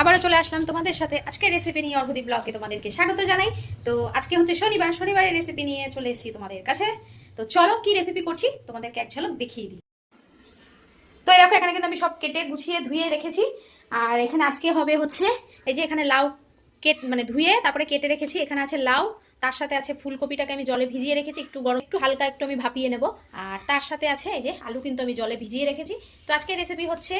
আবারও চলে আসলাম তোমাদের সাথে। আজকের রেসিপি নিয়ে অর্ঘদীপ ব্লগে তোমাদেরকে স্বাগত জানাই। তো আজকে হচ্ছে শনিবার। শনিবারের রেসিপি নিয়ে চলে এসেছি তোমাদের কাছে। তো চলো কি রেসিপি করছি? তোমাদেরকে এক ঝলক দেখিয়ে দিই। তো দেখো, এখানে কিন্তু আমি সব কেটে গুছিয়ে ধুয়ে রেখেছি। আর এখানে আজকে হবে হচ্ছে, এই যে এখানে লাউ কেট মানে ধুয়ে তারপরে কেটে রেখেছি। এখানে আছে লাউ, তার সাথে আছে ফুলকপিটাকে আমি জলে ভিজিয়ে রেখেছি। একটু গরম, একটু হালকা একটু আমি ভাপিয়ে নেব। আর তার সাথে আছে, এই যে আলু কিন্তু আমি জলে ভিজিয়ে রেখেছি। তো আজকের রেসিপি হচ্ছে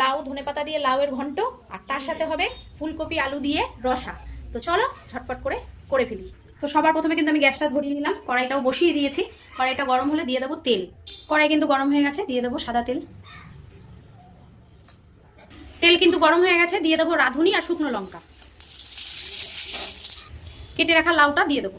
লাউ, ধনেপাতা দিয়ে লাউয়ের ঘন্ট, আর তার সাথে হবে ফুলকপি, আলু দিয়ে রসা। তো চলো, ঝটপট করে করে ফেলি। তো সবার প্রথমে কিন্তু আমি গ্যাসটা ধরিয়ে নিলাম। কড়াইটাও বসিয়ে দিয়েছি। কড়াইটা গরম হলে দিয়ে দেবো তেল। কড়াই কিন্তু গরম হয়ে গেছে, দিয়ে দেবো সাদা তেল। তেল কিন্তু গরম হয়ে গেছে, দিয়ে দেবো রাঁধুনি আর শুকনো লঙ্কা। কেটে রাখা লাউটা দিয়ে দেবো।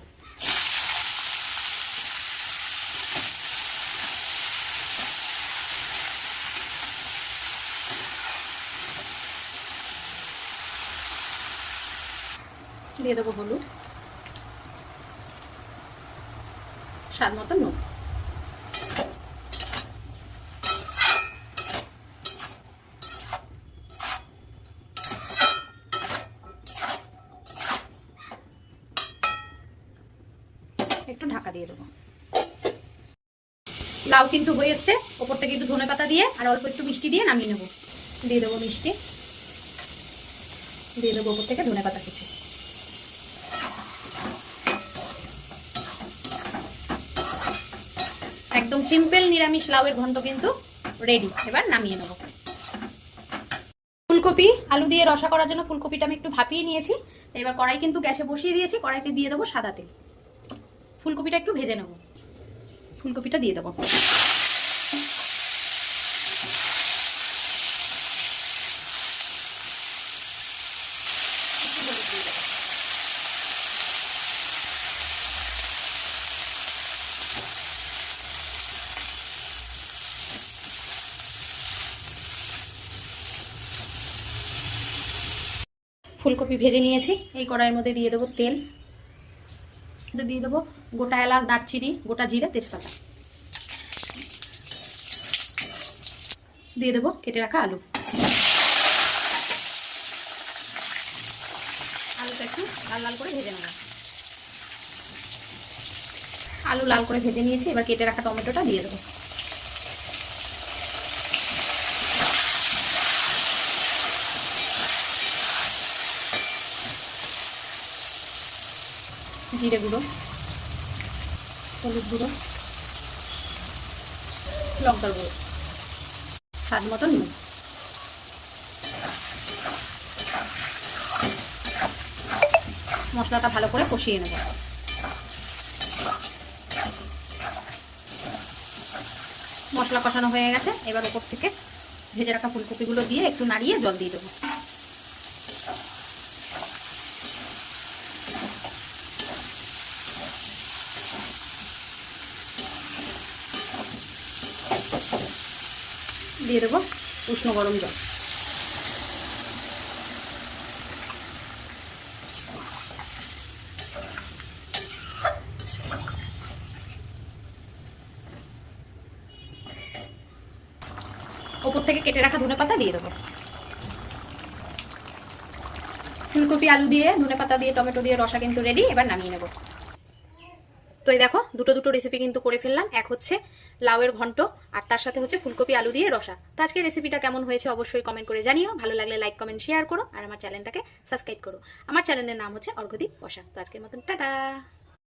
দিয়ে দেবো হলুদ। স্বাদ মতো নুন। একটু ঢাকা দিয়ে দেবো। লাউ কিন্তু হয়ে এসছে। ওপর থেকে একটু ধনে পাতা দিয়ে আর অল্প একটু মিষ্টি দিয়ে নামিয়ে নেব। দিয়ে দেবো মিষ্টি। দিয়ে দেবো ওপর থেকে ধনে পাতা কুচি। একদম সিম্পল নিরামিষ লাউয়ের ঘন্ট কিন্তু রেডি এবার নামিয়ে নেব। ফুলকপি, আলু দিয়ে রসা করার জন্য ফুলকপিটা আমি একটু ভাপিয়ে নিয়েছি। এবার কড়াই কিন্তু গ্যাসে বসিয়ে দিয়েছি, কড়াইতে দিয়ে দেবো সাদা তেল। ফুলকপিটা একটু ভেজে নেব। ফুলকপিটা দিয়ে দেবো। ফুলকপি ভেজে নিয়েছি। এই কড়াইয়ের মধ্যে দিয়ে দেবো তেল। দিয়ে দেবো গোটা এলাচ, দারচিনি, গোটা জিরে, তেজপাতা। দিয়ে দেবো কেটে রাখা আলু। আলুটা একটু লাল লাল করে ভেজে নেব। আলু লাল করে ভেজে নিয়েছি, এবার কেটে রাখা টমেটোটা দিয়ে দেবো। জিরে গুঁড়ো, হলুদ গুঁড়ো, লঙ্কার গুঁড়ো, স্বাদ মতো নুন। মশলাটা ভালো করে কষিয়ে নেব। মশলা কষানো হয়ে গেছে, এবার ওপর থেকে ভেজে রাখা ফুলকপিগুলো দিয়ে একটু নাড়িয়ে জল দিয়ে দেবো। দিয়ে দেবো উষ্ণ গরম জল। ওপর থেকে কেটে রাখা ধনে পাতা দিয়ে দেবো। ফুলকপি, আলু দিয়ে ধনে পাতা দিয়ে, টমেটো দিয়ে, রসা কিন্তু রেডি এবার নামিয়ে নেব। তো এই দেখো, দুটো দুটো রেসিপি কিন্তু করে ফেললাম। এক হচ্ছে লাউয়ের ঘন্ট, আর তার সাথে হচ্ছে ফুলকপি, আলু দিয়ে রসা। তো আজকে রেসিপিটা কেমন হয়েছে অবশ্যই কমেন্ট করে জানিও। ভালো লাগলে লাইক কমেন্ট শেয়ার করো, আর আমার চ্যানেলটাকে সাবস্ক্রাইব করো। আমার চ্যানেলের নাম হচ্ছে অর্ঘদীপ বসা। তো আজকের মতন, টাটা!